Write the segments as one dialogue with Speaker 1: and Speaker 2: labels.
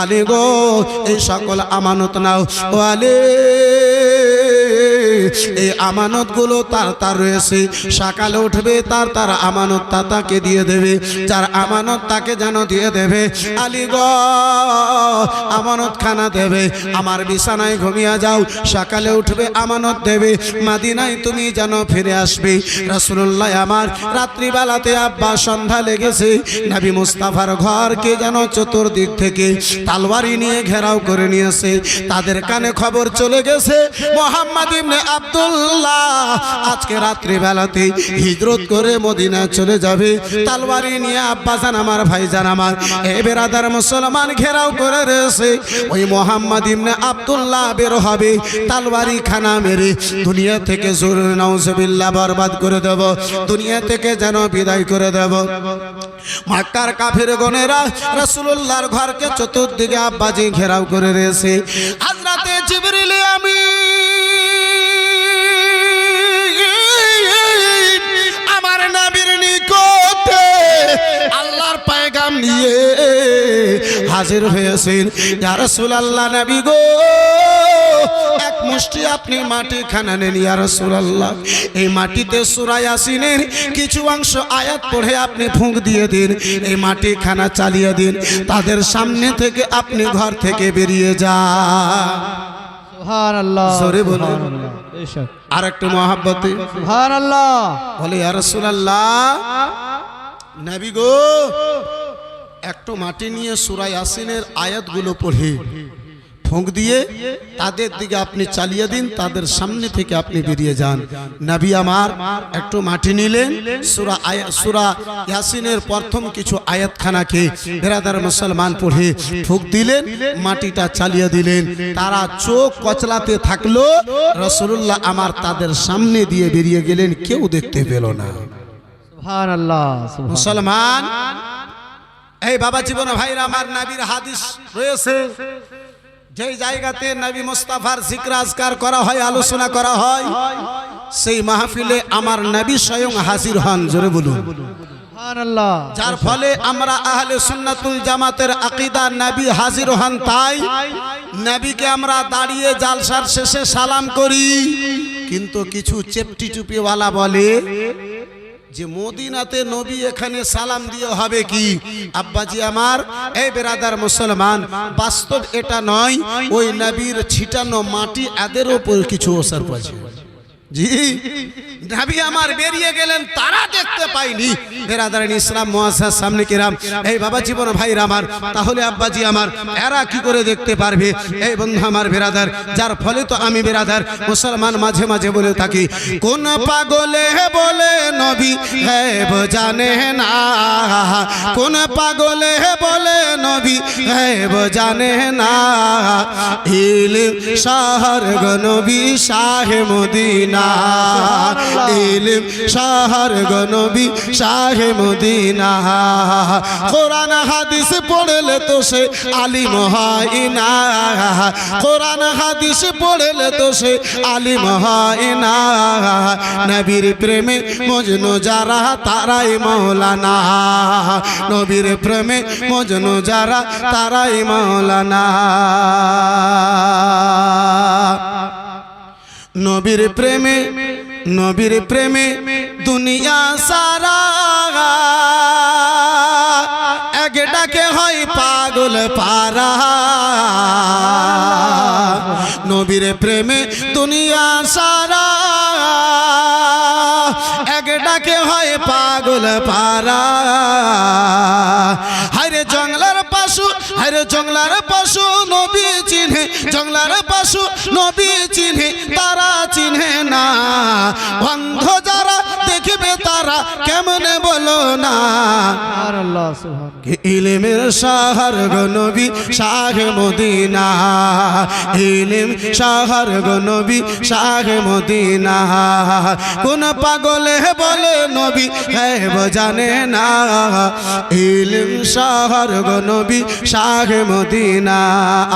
Speaker 1: আলী গো এই সকল আমানত নাও। ও আলী। এই আমানতগুলো তার তার রয়েছে। সকালে উঠবে, তার তার আমানত তা তাকে দিয়ে দেবে। যার আমানত তাকে যেন দিয়ে দেবে, আলী গ আমানত খানা দেবে। আমার বিছানায় ঘুমিয়ে যাও, সকালে উঠবে, আমানত দেবে। মাদিনায় তুমি যেন ফিরে আসবে। রাসূলুল্লাহ আমার রাত্রিবেলাতে আব্বা সন্ধ্যা লেগেছে। নাবি মুস্তাফার ঘরকে যেন চতুর্দিক থেকে তালওয়ারি নিয়ে ঘেরাও করে নিয়েছে। তাদের কানে খবর চলে গেছে, মোহাম্মদ ইবনে আব্দুল্লাহ, আজকে রাত্রিবেলাতে হিজরত করে মদিনা চলে যাবে। তালওয়ারি নিয়ে আব্বা জান আমার ভাই জান আমার। এ বেরাদার মুসলমান ঘেরাও করে রয়েছে। ওই মোহাম্মদ ইবনে আব্দুল্লাহ বের হবে। তালওয়ারি খানা মেরে দুনিয়া থেকে জোর বরবাদ করে দেব। দুনিয়া থেকে যেন বিদায় করে দেব। মাক্কার কাফের গনেরা রাসূলুল্লাহর ঘরকে চতুর্দিকে আব্বাজি ঘেরাও করে রয়েছে। হাজরাতে জিবরিল আমি নিকটে আল্লাহর পায়গাম নিয়ে হাজির হয়েছেন। ইয়া রাসূলুল্লাহ নবী গো, এক মুষ্টি আপনি মাটি খানা নেন, ইয়া এই মাটিতে সূরা ইয়াসিনের কিছু অংশ আয়াত পড়ে আপনি ফুঁক দিয়ে দিন, এই মাটি খানা চালিয়ে দিন। তাদের সামনে থেকে আপনি ঘর থেকে বেরিয়ে
Speaker 2: সুবহানাল্লাহ
Speaker 1: জোরে বলুন। আর একটু মহাব্বতে। বলে গো একটু মাটি নিয়ে সুরাই আসিনের আয়াতগুলো পড়ে। ফুঁক দিয়ে তাদের দিকে আপনি চালিয়ে দিন তাদের সামনে থেকে আপনি বেরিয়ে যান। নবী আমার একটু মাটি নিলেন সুরা সূরা ইয়াসিনের প্রথম কিছু আয়াতখানাকে বেরাদার মুসলমান পড়ে ফুঁক দিলেন মাটিটা চালিয়ে দিলেন। তারা চোখ কচলাতে থাকল রসুল্লাহ আমার তাদের সামনে দিয়ে বেরিয়ে গেলেন কেউ দেখতে পেল না। মুসলমান এই বাবা জীবন ভাইরা আমার নাবির হাদিস রয়েছে। যেই জায়গাতে নবী মুস্তাফার জিক্র আজকার করা হয় আলোচনা করা হয় সেই মাহফিলে আমার নবী স্বয়ং হাজির হন জোরে বলুন। যার ফলে আমরা আহলে সুন্নাতুল জামাতের আকিদা নবী হাজির হন তাই নবীকে আমরা দাঁড়িয়ে জালসার শেষে সালাম করি কিন্তু কিছু চেপটি চুপিওয়ালা বলে যে মদিনাতে নবী এখানে সালাম দিয়ে হবে কি? আব্বাজি আমার, এই বেরাদার মুসলমান, বাস্তব এটা নয়, ওই নবীর ছিটানো মাটি এদের ওপর কিছু অসর পড়ছে। নবী যার ফলে তো আমি মুসলমান মাঝে মাঝে বলে থাকি। কোন পাগলে বলে নবী হ্যাঁ জানে না। কোন পাগলে বলে নবী হ্যাঁ জানে না। ইল শাহর গনবী শাহে মদিনা। ইলম শাহর গনবী শাহে মদিনা। কোরআন হাদিস পড়লে তো সে আলিম হয় না। কোরআন হাদিস পড়লে তো সে আলিম হয় না। নবীর প্রেমে মজনু যারা, তারাই মৌলানা। নবীর প্রেমে মজনু যারা, তারাই মৌলানা। নবীর প্রেমে নবীর প্রেমে দুনিয়া সারা। এক ডাকে হয় পাগল পারা নবীর প্রেমে দুনিয়া সারা। এক ডাকে হয় পাগল পারা হায়রে জঙ্গলার পাশু, হায়রে জংলার পাশু, নবী চিনে জংলার পাশু, নবী চিনে তারা চিনে না। বন্ধ তারা কেমনে বলো না? ইলিমের শাহর গনবী শাহ মদিনা? ইলিম শাহর গনবী শাহ মদিনা। কোন পাগলে বলে নবী হ্যাঁ জানে না? ইলিম শাহর গনবী শাহ মদিনা।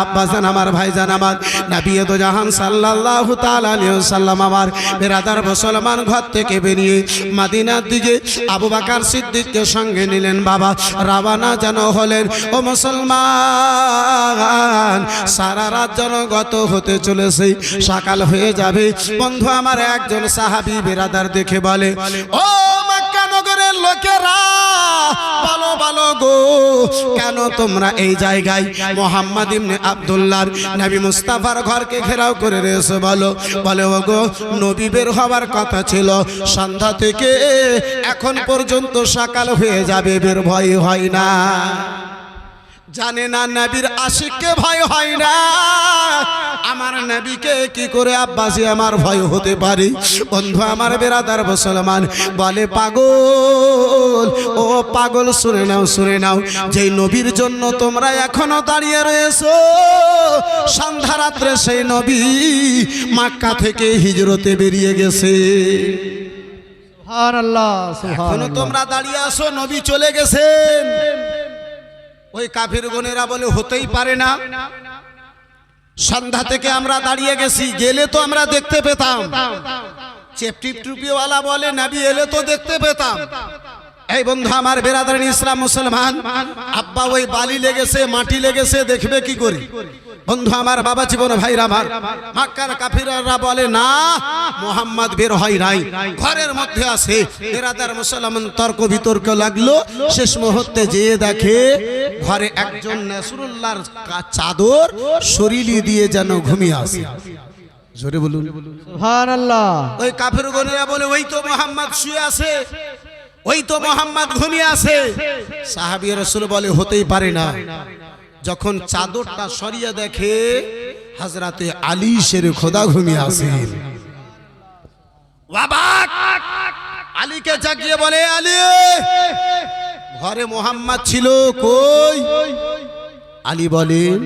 Speaker 1: আব্বাসান আমার ভাইজান আমার নবী তো জাহান সাল্লাল্লাহু তাআলা আলাইহি সাল্লাম আমার বেরাদার মুসলমান ঘর থেকে বেরিয়ে মাদিনার দিকে আবু বাকার সিদ্দিককে সঙ্গে নিলেন বাবা। রাবানা যেন হলেন, ও মুসলমান, সারা রাত যেন গত হতে চলেছে, সকাল হয়ে যাবে। বন্ধু, আমার একজন সাহাবি বেরাদার দেখে বলে, ও মক্কা নগরের লোকেরা ভালো গো। কেন তোমরা এই জায়গায়? মোহাম্মদ ইবনে আব্দুল্লাহ নবী মুস্তাফার ঘরকে ঘেরাও করে রয়েছে বলো। বলে ও গো নবী বের হওয়ার কথা ছিল। সন্ধ্যা থেকে এখন পর্যন্ত সকাল হয়ে যাবে, বের ভয় হয় না। জানে না নবীর আশিককে ভয় হয় না। আমার নবীকে কি করে আব্বাসী আমার ভয় হতে পারে? বন্ধু আমার বেরাদার মুসলমান বলে পাগল ও পাগল শুনে নাও শুনে নাও যেই নবীর জন্য তোমরা এখনও দাঁড়িয়ে রয়েছো সন্ধ্যা রাত্রে সেই নবী মাক্কা থেকে হিজরতে বেরিয়ে গেছে।
Speaker 2: এখনও
Speaker 1: তোমরা দাঁড়িয়ে আসো নবী চলে গেছেন। ওই কাফির গনেরা বলে, হতেই পারে না। সন্ধ্যা থেকে আমরা দাঁড়িয়ে গেছি, গেলে তো আমরা দেখতে পেতাম। চেপটিপ টুপিওয়ালা বলে, নাবি, এলে তো দেখতে পেতাম। এই বন্ধু আমার বেরাদার ইসলাম মুসলমান আব্বা ওই বালি লেগেছে মাটি লেগেছে দেখবে কি করি? বন্ধু আমার বাবা জীবন ভাইরা আমার মাক্কার বলে না মোহাম্মদ বের হয় নাই ঘরের মধ্যে আছে। বেরাদার মুসলমান তর্ক বিতর্ক লাগল শেষ মুহূর্তে যেয়ে দেখে ঘরে একজন নাসরুল্লাহর চাদর শরীলি দিয়ে যেন ঘুমিয়ে আসে জোরে বলুন।
Speaker 2: সুবহান আল্লাহ
Speaker 1: ওই কাফের গনেরা বলে ওই তো মোহাম্মদ শুয়ে আছে। ওই তো মোহাম্মদ ঘুমিয়ে আছে। সাহাবী রসুল বলে, হতেই পারে না। যখন চাদরটা সরিয়ে দেখে হাজরাতে আলী শের খোদা ঘুমিয়ে অবাক! আলীকে জাগিয়ে বলে, আলী, ঘরে মোহাম্মদ ছিল কই? আলী বলেন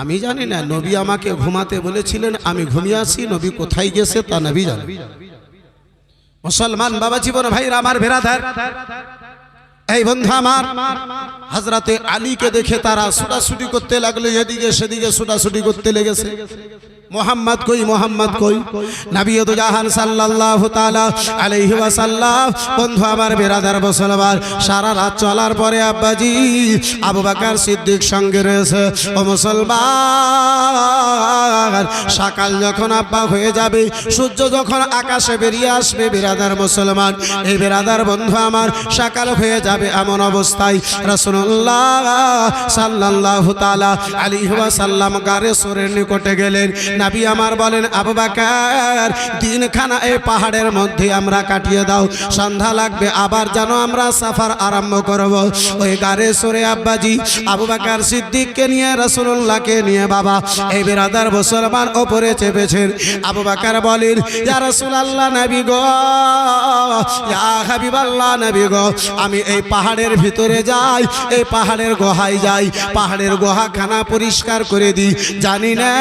Speaker 1: আমি জানি না, নবী আমাকে ঘুমাতে বলেছিলেন, আমি ঘুমিয়ে আছি, নবী কোথায় গেছে তা নবী জানে। মুসলমান বাবা জীবন, ভাইরা আমার ভেরাধার এই বন্ধু আমার হাজরাতে আলীকে দেখে তারা ছুটাছুটি করতে লাগল, এদিকে সেদিকে ছুটাছুটি করতে লেগেছে। মোহাম্মদ কই মোহাম্মদ কই? নবী তো জাহান সাল্লাল্লাহু তাআলা আলাইহি ওয়াসাল্লাম। বন্ধু, আমার বেরাদার মুসলমান, সারা রাত চলার পরে আব্বাজি, আবু বকর সিদ্দিক সঙ্গে রয়েছে। ও মুসলমান, সকাল যখন আব্বা হয়ে যাবে, সূর্য যখন আকাশে বেরিয়ে আসবে, বেরাদার মুসলমান, এই বেরাদার বন্ধু আমার সকাল হয়ে যাবে এমন অবস্থায়। রাসূলুল্লাহ সাল্লাল্লাহু তাআলা আলাইহি ওয়াসাল্লাম গারে সোরের নিকটে গেলেন। নবী আমার বলেন, আবু বকর, দিনখানা এই পাহাড়ের মধ্যে আমরা কাটিয়ে দাও। সন্ধ্যা লাগবে, আবার যেন আমরা সাফার আরম্ভ করব। ওই গারে সরে, আব্বাজি, আবু বকর সিদ্দিককে নিয়ে রসুল্লাহকে নিয়ে বাবা, এই বেরাদার মুসলমান ওপরে চেপেছেন। আবু বকর বলেন, ইয়া রাসূলুল্লাহ নবী গো হাবিবাল্লাহ নবী গো, আমি এই পাহাড়ের ভিতরে যাই, এই পাহাড়ের গুহায় যাই, পাহাড়ের গুহা খানা পরিষ্কার করে দিই। জানি না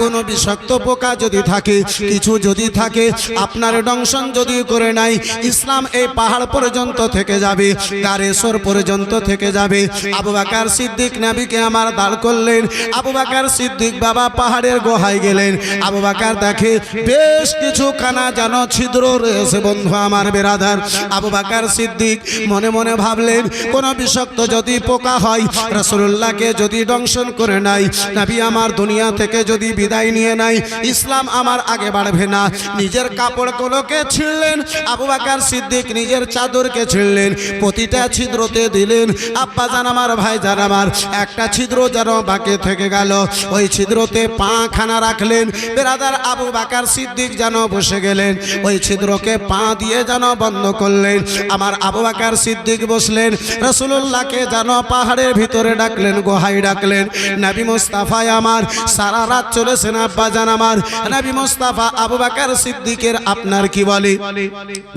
Speaker 1: কোনো বিষাক্ত পোকা যদি থাকে, কিছু যদি থাকে, আপনার দংশন যদি করে নাই, ইসলাম এই পাহাড় পর্যন্ত থেকে যাবে গারেশ্বর পর্যন্ত থেকে যাবে। আবু বাকার সিদ্দিক নাবিকে আমার দাঁড় করলেন। আবু বাকার সিদ্দিক বাবা পাহাড়ের গোহায় গেলেন। আবু বাকার দেখে বেশ কিছু কানা যেন ছিদ্র রয়েছে বন্ধু আমার বেরাদার। আবু বাকার সিদ্দিক মনে মনে ভাবলেন, কোন বিষাক্ত যদি পোকা হয় রসুল্লাহকে যদি দংশন করে নাই, নাবি আমার দুনিয়া থেকে যদি বিদায় নিয়ে নাই। ইসলাম আমার আগে বাড়বে না। নিজের কাপড়গুলোকে ছিঁড়লেন। আবু বাকার সিদ্দিক নিজের চাদরকে ছিঁড়লেন। প্রতিটা ছিদ্রতে দিলেন। আব্বা জান আমার, ভাই জান আমার, একটা ছিদ্র যেন বাকি থেকে গেল। ওই ছিদ্রতে পা খানা রাখলেন। বেরাদার আবু বাকার সিদ্দিক যেন বসে গেলেন। ওই ছিদ্রকে পা দিয়ে যেন বন্ধ করলেন। আমার আবু বাকার সিদ্দিক বসলেন। রসুল্লাহকে যেন পাহাড়ের ভিতরে ডাকলেন গোহাই ডাকলেন। নাবি মোস্তাফায় আমার, সারা রাত চলেছেন আব্বা জান আমার, নাবি মোস্তাফা আবু বাকার সিদ্দিকের আপনার কি বলে?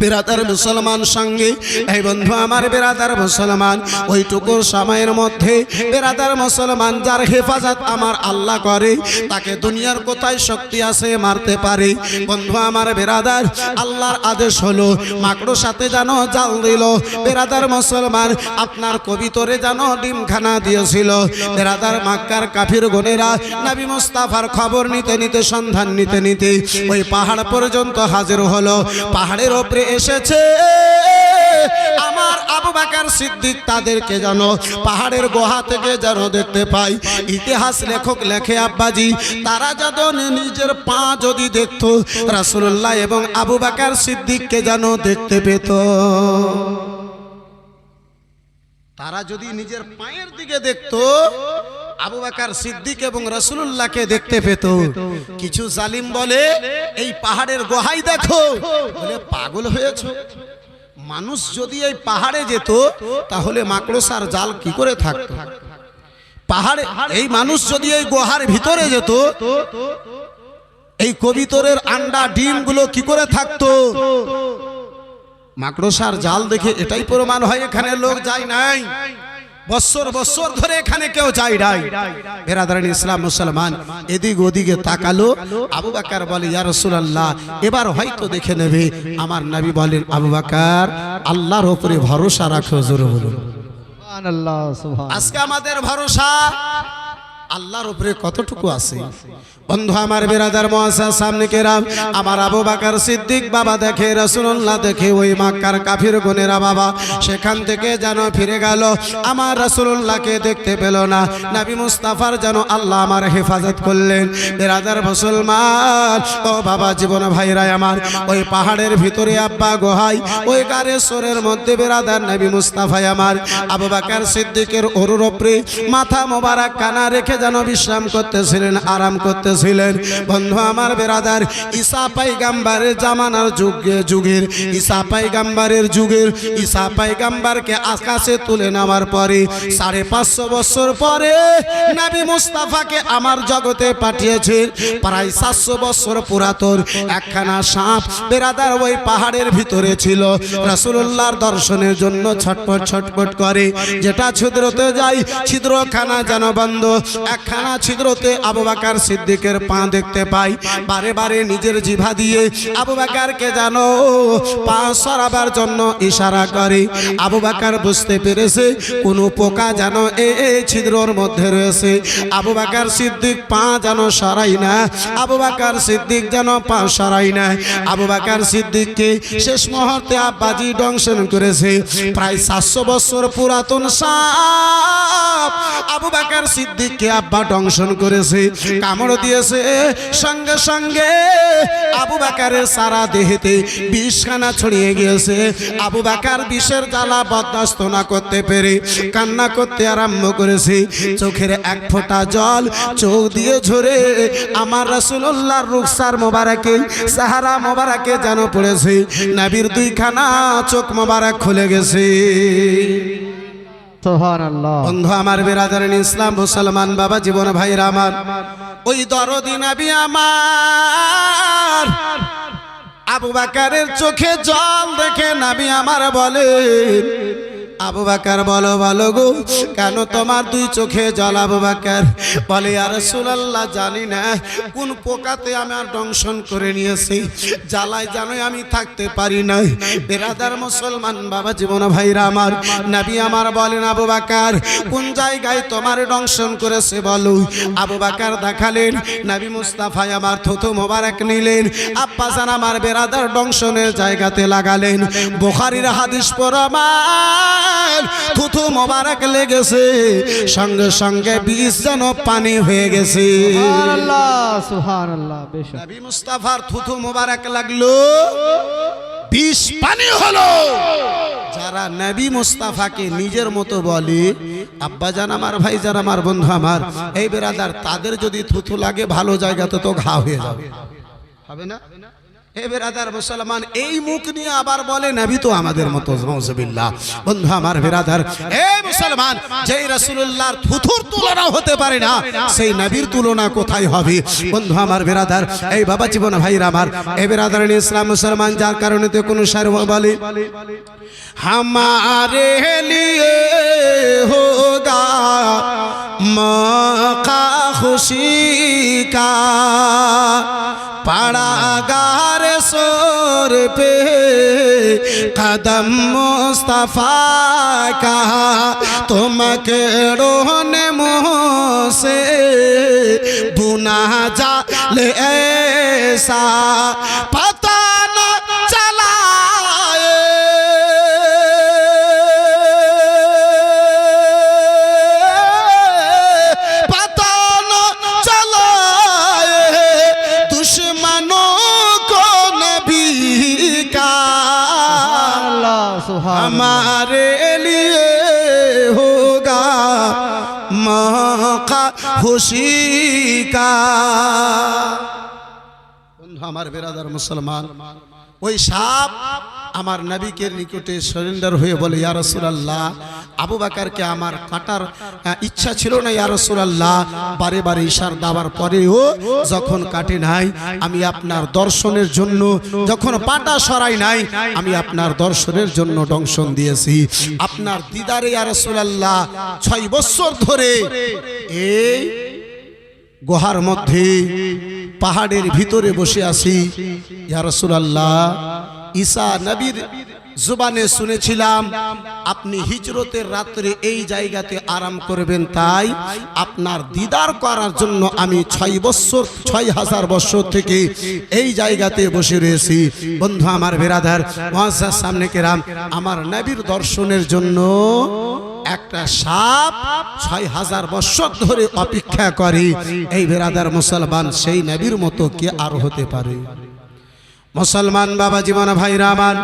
Speaker 1: বেরাদার মুসলমান সঙ্গে, এই বন্ধু আমার বেরাদার মুসলমান ওইটুকুর সময়ের মধ্যে বেরাদার মুসলমান যার হেফাজত আমার আল্লাহ করে, তাকে দুনিয়ার কোথায় শক্তি আছে মারতে পারে? বন্ধু আমার বেরাদার, আল্লাহর আদেশ হলো মাকড়োর সাথে যেন জাল দিল। বেরাদার মুসলমান আপনার কবিতরে যেন ডিমখানা দিয়েছিল। বেরাদার মাক্কার কাফির গনেরা নবী মুস্তাফার খবর নিতে নিতে নিতে, সন্ধান নিতে নিতে ওই পাহাড় পর্যন্ত হাজির হলো। পাহাড়ের ওপরে এসেছে। আমার আবু বাকার সিদ্দিক তাদেরকে যেন পাহাড়ের গুহা থেকে যেন দেখতে পাই ইতিহাস লেখক লেখে আব্বাজি, তারা যেন নিজের পা যদি দেখতো, রাসূলুল্লাহ এবং আবু বাকার সিদ্দিককে যেন দেখতে পেত। তারা যদি নিজের পায়ের দিকে দেখতো আবু বাকার সিদ্দিক এবং রসুল্লাহকে দেখতে পেত। কিছু জালিম বলে, এই পাহাড়ের গোহাই দেখো। বলে, পাগল হয়েছ। মানুষ যদি এই পাহাড়ে যেত, তাহলে মাকড়সার জাল কি করে থাকতো? পাহাড়ে, এই মানুষ যদি এই গুহার ভিতরে যেত, এই কবিতরের আন্ডা ডিমগুলো কি করে থাকতো? মাকড়সার জাল দেখে এটাই প্রমাণ হয়, এখানে লোক যায় নাই। বছর বছর ধরে এখানে কেউ যাই নাই। বেরাদারান ইসলাম মুসলমান এদিক ওদিকে তাকালো। আবু বাকার বলে ইয়া রাসূলুল্লাহ এবার হয়তো দেখে নেবে। আমার নবী বলেন আবু বাকার আল্লাহর উপরে ভরসা রাখো জোরে বলুন। আজকে আমাদের ভরসা আল্লাহর উপরে কতটুকু আছে? বন্ধু, আমার বেরাদার মহাশা সামনে কেরাম, আমার আবু বাকার সিদ্দিক বাবা দেখে রসুল্লাহ দেখে, ওই মাক্কার কাফির বোনেরা বাবা সেখান থেকে যেন ফিরে গেল। আমার রসুল্লাহকে দেখতে পেল না। নবী মুস্তাফার যেন আল্লাহ আমার হেফাজত করলেন। বেরাদার মুসলমান, ও বাবা জীবন ভাইরাই আমার, ওই পাহাড়ের ভিতরে আব্বা গোহাই, ওই গারে সোরের মধ্যে বেরাদার নবী মুস্তাফাই আমার। আবু বাকার সিদ্দিকের অরুরপ্রে মাথা মোবারক কানা রেখে যেন বিশ্রাম করতেছিলেন, আরাম করতেছিলেন। বন্ধু আমার বেরাদার, ঈসা পাইগাম্বারের জামানার যুগে যুগের, ঈসা পাইগাম্বারের যুগের, ঈসা পাইগাম্বারকে আকাশে তুলে নেওয়ার পরে, সাড়ে পাঁচশো বছর পরে নবী মুস্তাফাকে আমার জগতে পাঠিয়েছে প্রায় সাতশো বছর পুরাতন একখানা সাপ বেরাদার ওই পাহাড়ের ভিতরে ছিল। রাসূলুল্লাহর দর্শনের জন্য ছটপট ছটপট করে। যেটা ছিদ্রতে যাই ছিদ্রখানা যেন বন্ধ। একখানা ছিদ্রতে আবু বাকার সিদ্দিকের পা দেখতে পাই। বারে বারে নিজের জিভা দিয়ে আবু বাকারকে যেন পা সরাবার জন্য ইশারা করে। আবু বাকার বুঝতে পেরেছে কোনো পোকা যেন এ এ ছিদ্রর মধ্যে রয়েছে। আবু বাকার সিদ্দিক পা যেন সরাই না। আবু বাকার সিদ্দিক যেন পা সরাই না। আবু বাকার সিদ্দিককে শেষ মুহূর্তে আব্বাজি দংশন করেছে। প্রায় সাতশো বছর পুরাতন সাপ আবু বাকার সিদ্দিককে আব্বা দংশন করেছে, কামড় দিয়েছে। সঙ্গে সঙ্গে আবু বাকারের সারা দেহেতে বিষখানা ছড়িয়ে গিয়েছে। আবু বাকার বিষের জ্বালা বরদাস্ত না করতে পেরে কান্না করতে আরম্ভ করেছে। চোখের এক ফোঁটা জল চোখ দিয়ে ঝরে আমার রাসূলুল্লাহর রুখসার মোবারকে, সাহারা মোবারকে যেন পড়েছে। নাবির দুইখানা চোখ মোবারক খুলে গেছে। বন্ধু আমার বিরাজারেন ইসলাম, মুসলমান বাবা, জীবন ভাইরা আমার। ওই দরদিন আবি আমার। আবু বাকারের চোখে জল দেখে নাবি আমার বলে আবু বাকার বলো বলো গো, কেন তোমার দুই চোখে জল আবু বাকার? বলে আর সুলাল্লাহ জানি না কোন পোকাতে আমার দংশন করে নিয়েছি। জ্বালায় জানোই আমি থাকতে পারি না বেরাদার মুসলমান বাবা জীবন ভাইরা আমার, নাবি আমার বলেন, আবু বাকার, কোন জায়গায় তোমার দংশন করেছে বলো? আবু বাকার দেখালেন, নাবি মুস্তাফাই আমার থুতু মোবারক নিলেন। আব্বাসান আমার বেরাদার দংশনের জায়গাতে লাগালেন। বোখারির হাদিস পরমার থুতু মোবারক লেগেছে। সঙ্গে সঙ্গে বিষ যেন পানি হয়ে গেছে। নবী মুস্তাফার থুতু মোবারক লাগল। বিষ পানি হলো। যারা নবী মুস্তাফাকে নিজের মতো বলে আব্বাজান আমার ভাই যারা আমার বন্ধু আমার এই বেরাদার তাদের যদি থুথু লাগে ভালো জায়গাতে তো ঘা হয়ে যাবে। হবে না? মুসলমান যার কারণে তো কোনো সার বলে। খুশি কা পাড়া গা सोर पे कदम मुस्तफ़ा का तुम के रोने मुँह से मुना जा ले ऐसा पता हमारे लिए होगा मौका खुशी का বন্ধু আমার বেরাদার মুসলমান ওই সাপ আমার নবীকে নিকটে সরেন্ডার হয়ে বলে, ইয়া রাসূলুল্লাহ, আবু বাকারকে আমার কাটার ইচ্ছা ছিল না, ইয়া রাসূলুল্লাহ। বারে বারে ইশার দাবার পরেও যখন কাটে নাই, আমি আপনার দর্শনের জন্য, যখন পাটা সরাই নাই, আমি আপনার দর্শনের জন্য দংশন দিয়েছি। আপনার দিদারে, ইয়া রাসূলুল্লাহ, ছয় বছর ধরে এই গুহার মধ্যে, পাহাড়ের ভিতরে বসে আছি। ইয়া রাসূলুল্লাহ ঈসা নবীর জুবানে শুনেছিলাম, আপনি হিজরতের রাত্রে এই জায়গাতে আরাম করবেন তাই আপনার দিদার করার জন্য আমি ছয় বছর, ছয় হাজার বছর থেকে এই জায়গাতে বসে রয়েছি। বন্ধু আমার বেরাদার মহাজার সামনে কেরাম, আমার নবীর দর্শনের জন্য একটা সাপ ছয় হাজার বছর ধরে অপেক্ষা করে। এই বেরাদার মুসলমান সেই নবীর মতো কে আর হতে পারে? মুসলমান বাবা জীবন ভাইরা আমার,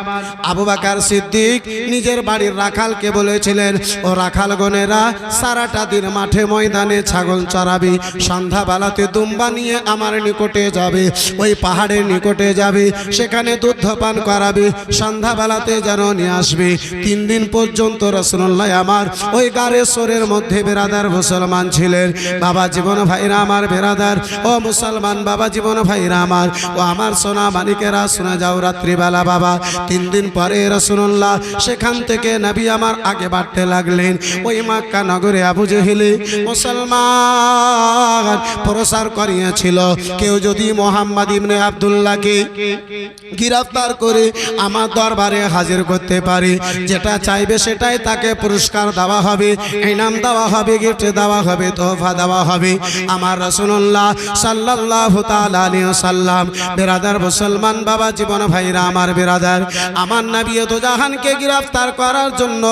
Speaker 1: আবু বাকার সিদ্দিক নিজের বাড়ির রাখালকে বলেছিলেন, ও রাখাল গনেরা, সারাটা দিন মাঠে ময়দানে ছাগল চড়াবে, সন্ধ্যাবেলাতে দুম্বা নিয়ে আমার নিকটে যাবে, ওই পাহাড়ের নিকটে যাবে, সেখানে দুধ পান করাবে, সন্ধ্যাবেলাতে যেন নিয়ে আসবে। তিন দিন পর্যন্ত রসুল্লাহ আমার ওই গারেশ্বরের মধ্যে বেরাদার মুসলমান ছিলেন। বাবা জীবন ভাইরা আমার বেরাদার, ও মুসলমান বাবা জীবন ভাইরা আমার, ও আমার সোনা মানিকেরা শোনা যাও রাত্রিবেলা বাবা। তিন দিন পরে রসুল্লাহ সেখান থেকে নবী আমার আগে বাড়তে লাগলেন। ওই মাক্কা নগরে আবু জেহেলে মুসলমান প্রসার করিয়েছিল। কেউ যদি মোহাম্মদ ইবনে আবদুল্লাহকে গ্রেফতার করে আমার দরবারে হাজির করতে পারে। যেটা চাইবে সেটাই তাকে পুরস্কার দেওয়া হবে ইনাম দেওয়া হবে, গিফট দেওয়া হবে, তোহফা দেওয়া হবে। আমার রসুল্লাহ আলাইহি সাল্লাম বেরাদার মুসলমান বাবা, জীবন ভাইরা, আমার বেরাদার। আমার নবী তো জাহানকে গ্রেফতার করার জন্য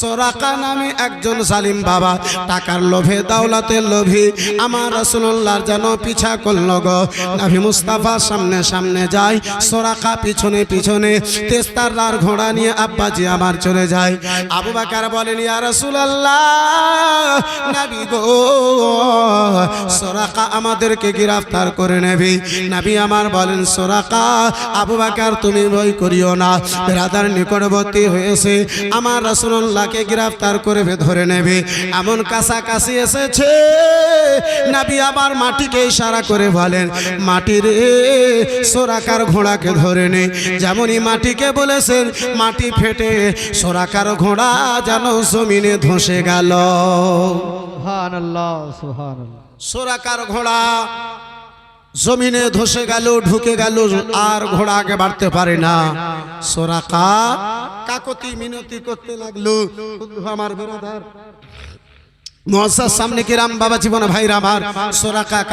Speaker 1: সোরাকা নামে একজন সালিম বাবা, টাকার লোভে, দাওলাতের লোভে আমার রসুল্লাহর যেন পিছা করল গো। নবী মুস্তাফার সামনে সামনে যায়, সোরাকা পিছনে পিছনে তেস্তার ঘোড়া নিয়ে আব্বাজি আমার চলে যায়। আবু বাকার বলেন, ইয়া রাসূলুল্লাহ, নবী গো, সোরাকা আমাদেরকে গ্রেফতার করে নেবে। নবী আমার বলেন, সোরাকা আবু বাকার তুমি ভয় করিও না। বেরাদার নিকটবর্তী হয়েছে। আমার রাসূলুল্লাহকে গ্রেফতার করে ধরে নেবে। এমন কাছাকাছি এসেছে। নাবি আবার মাটিকে ইশারা করে বলেন মাটি রে সোরাকার ঘোড়াকে ধরে নে। যেমনই মাটিকে বলেছেন মাটি ফেটে সোরাকার ঘোড়া যেন জমিনে ধসে গেল। সোরাকার ঘোড়া জমিনে ধসে গেল, ঢুকে গেল, আর ঘোড়া আগে বাড়তে পারে না। সোরাকা কাকতি মিনতি করতে লাগল। আমার মহাসার সামনে কিরাম বাবা জীবন আমার?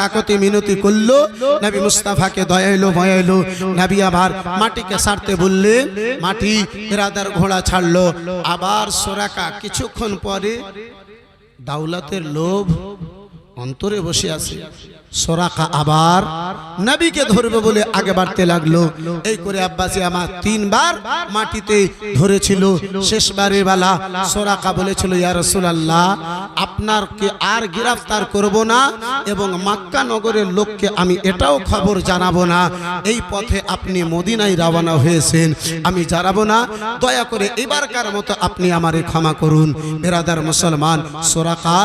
Speaker 1: কাকতি মিনতি করল মুস্তাফাকে দয়াইলো মাটিকে সারতে বললে, মাটি ঘোড়া ছাড়লো। আবার সোরাকা কিছুক্ষণ পরে দাউলাতের লোভ অন্তরে বসে আছে। সোরাকা আবার নবীকে ধরবে বলে আগে বাড়তে লাগল। এই করে আব্বাসি আমার তিনবার মাটিতে ধরেছিল। শেষবারের বেলা সোরাকা বলেছিল, ইয়া রাসূলুল্লাহ, আপনার কে আর গ্রেফতার করব না এবং মাক্কা নগরের লোককে আমি এটাও খবর জানাব না। এই পথে আপনি মদিনায় রওনা হয়েছেন, আমি জানাব না। দয়া করে এবারকার মতো আপনি আমারে ক্ষমা করুন। বেরাদার মুসলমান, সোরাকা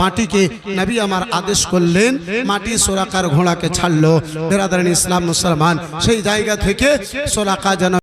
Speaker 1: মাটিকে নবী আমার আদেশ করলেন মাটি সোরাকার ঘোড়াকে ছাড়লো। বেরাদার ইসলাম মুসলমান সেই জায়গা থেকে সোরাকা যেন